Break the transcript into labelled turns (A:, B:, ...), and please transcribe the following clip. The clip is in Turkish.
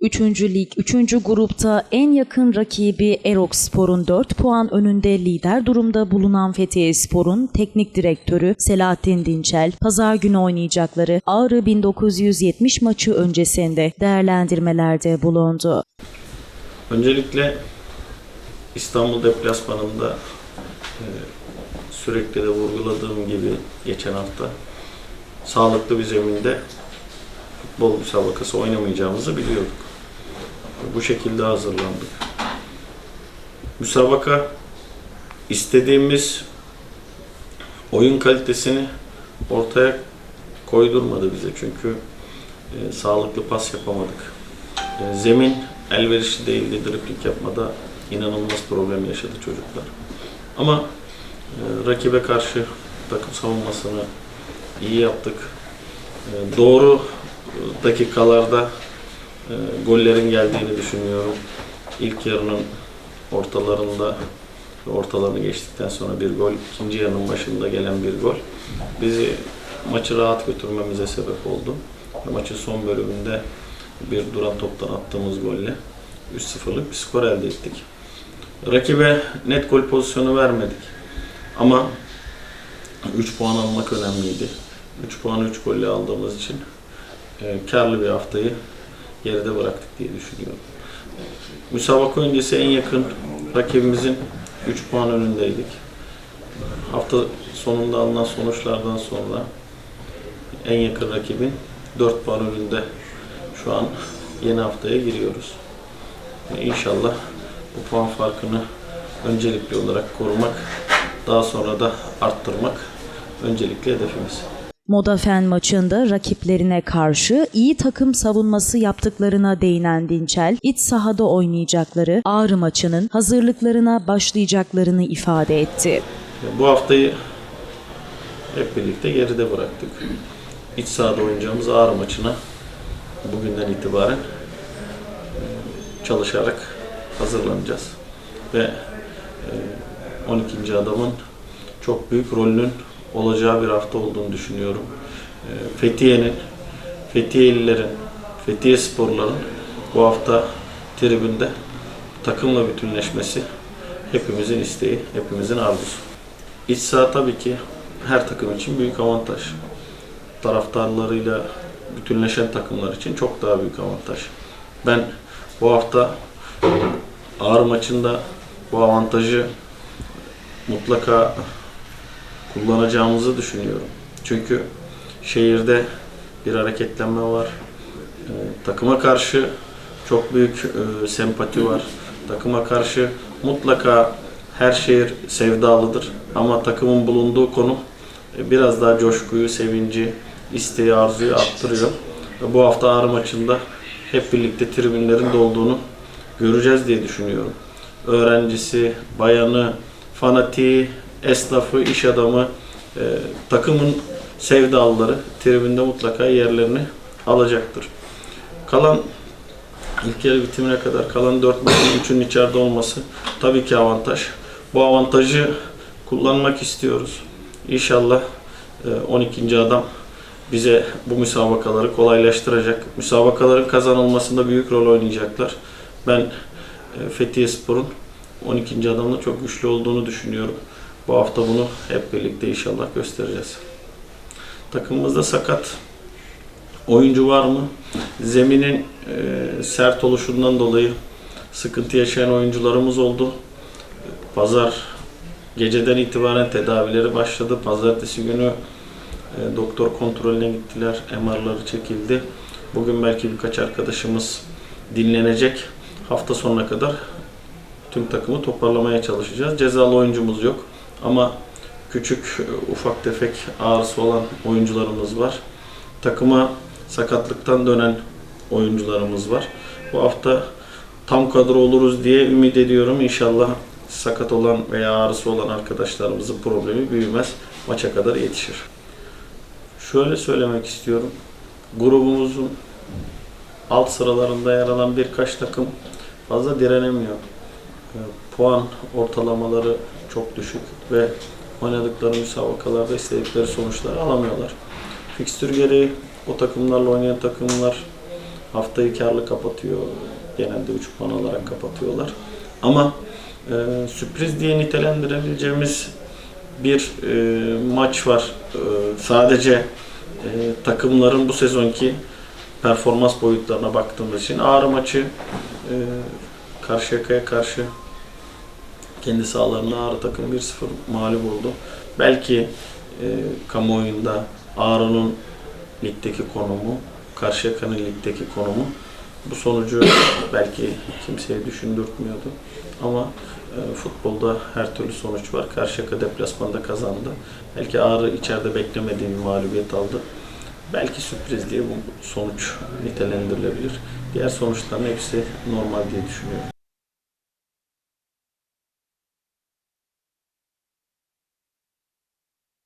A: Üçüncü lig, üçüncü grupta en yakın rakibi Erok Spor'un 4 puan önünde lider durumda bulunan Fethiye Spor'un teknik direktörü Selahattin Dinçel, pazar günü oynayacakları Ağrı 1970 maçı öncesinde değerlendirmelerde bulundu.
B: Öncelikle İstanbul deplasmanında e, sürekli de vurguladığım gibi geçen hafta sağlıklı bir zeminde futbol müsabakası oynamayacağımızı biliyorduk. Bu şekilde hazırlandık. Müsabaka istediğimiz oyun kalitesini ortaya koydurmadı bize çünkü e, sağlıklı pas yapamadık. E, zemin elverişli değildi. Dripling yapmada inanılmaz problem yaşadı çocuklar. Ama e, rakibe karşı takım savunmasını iyi yaptık. E, doğru e, dakikalarda e, gollerin geldiğini düşünüyorum. İlk yarının ortalarında ortalarını geçtikten sonra bir gol, ikinci yarının başında gelen bir gol bizi maçı rahat götürmemize sebep oldu. Maçın son bölümünde bir duran toptan attığımız golle 3-0'lık bir skor elde ettik. Rakibe net gol pozisyonu vermedik. Ama 3 puan almak önemliydi. 3 puanı 3 golle aldığımız için e, karlı bir haftayı geride bıraktık diye düşünüyorum. Müsabaka öncesi en yakın rakibimizin 3 puan önündeydik. Hafta sonunda alınan sonuçlardan sonra en yakın rakibin 4 puan önünde şu an yeni haftaya giriyoruz. İnşallah bu puan farkını öncelikli olarak korumak, daha sonra da arttırmak öncelikli hedefimiz.
A: Modafen maçında rakiplerine karşı iyi takım savunması yaptıklarına değinen Dinçel, iç sahada oynayacakları Ağrı maçının hazırlıklarına başlayacaklarını ifade etti.
B: Bu haftayı hep birlikte geride bıraktık. İç sahada oynayacağımız Ağrı maçına bugünden itibaren e, çalışarak hazırlanacağız. Ve e, 12. adamın çok büyük rolünün olacağı bir hafta olduğunu düşünüyorum. E, Fethiye'nin, Fethiyelilerin, Fethiye sporların bu hafta tribünde takımla bütünleşmesi hepimizin isteği, hepimizin arzusu. İç saha tabii ki her takım için büyük avantaj. Taraftarlarıyla bütünleşen takımlar için çok daha büyük avantaj. Ben bu hafta ağır maçında bu avantajı mutlaka kullanacağımızı düşünüyorum. Çünkü şehirde bir hareketlenme var. Ee, takıma karşı çok büyük e, sempati var. Takıma karşı mutlaka her şehir sevdalıdır. Ama takımın bulunduğu konum e, biraz daha coşkuyu, sevinci, isteği, arzuyu arttırıyor. Ve bu hafta Ağrı maçında hep birlikte tribünlerin dolduğunu göreceğiz diye düşünüyorum. Öğrencisi, bayanı, fanatiği, esnafı, iş adamı, e, takımın sevdalıları tribünde mutlaka yerlerini alacaktır. Kalan ilk yarı bitimine kadar kalan 4 maçın 3'ünün içeride olması tabii ki avantaj. Bu avantajı kullanmak istiyoruz. İnşallah e, 12. adam bize bu müsabakaları kolaylaştıracak. Müsabakaların kazanılmasında büyük rol oynayacaklar. Ben e, Fethiye Spor'un 12. adamla çok güçlü olduğunu düşünüyorum. Bu hafta bunu hep birlikte inşallah göstereceğiz. Takımımızda sakat oyuncu var mı? Zeminin e, sert oluşundan dolayı sıkıntı yaşayan oyuncularımız oldu. Pazar geceden itibaren tedavileri başladı. Pazartesi günü e, doktor kontrolüne gittiler. MR'ları çekildi. Bugün belki birkaç arkadaşımız dinlenecek. Hafta sonuna kadar tüm takımı toparlamaya çalışacağız. Cezalı oyuncumuz yok. Ama küçük, ufak tefek ağrısı olan oyuncularımız var. Takıma sakatlıktan dönen oyuncularımız var. Bu hafta tam kadro oluruz diye ümit ediyorum. İnşallah sakat olan veya ağrısı olan arkadaşlarımızın problemi büyümez. Maça kadar yetişir. Şöyle söylemek istiyorum. Grubumuzun alt sıralarında yer alan birkaç takım fazla direnemiyor. E, Puan ortalamaları çok düşük ve oynadıkları müsabakalarda istedikleri sonuçları alamıyorlar. Fikstür gereği o takımlarla oynayan takımlar haftayı karlı kapatıyor. Genelde 3 puan alarak kapatıyorlar. Ama e, sürpriz diye nitelendirebileceğimiz bir e, maç var. E, sadece e, takımların bu sezonki performans boyutlarına baktığımız için Ağrı maçı e, Karşıyaka'ya karşı kendi sahalarında Ağrı takım 1-0 mağlup oldu. Belki e, kamuoyunda Ağrı'nın ligdeki konumu, Karşıyaka'nın ligdeki konumu bu sonucu belki kimseye düşündürtmüyordu. Ama e, futbolda her türlü sonuç var. Karşıyaka deplasmanda kazandı. Belki Ağrı içeride beklemediği bir mağlubiyet aldı. Belki sürpriz diye bu sonuç nitelendirilebilir. Diğer sonuçların hepsi normal diye düşünüyorum.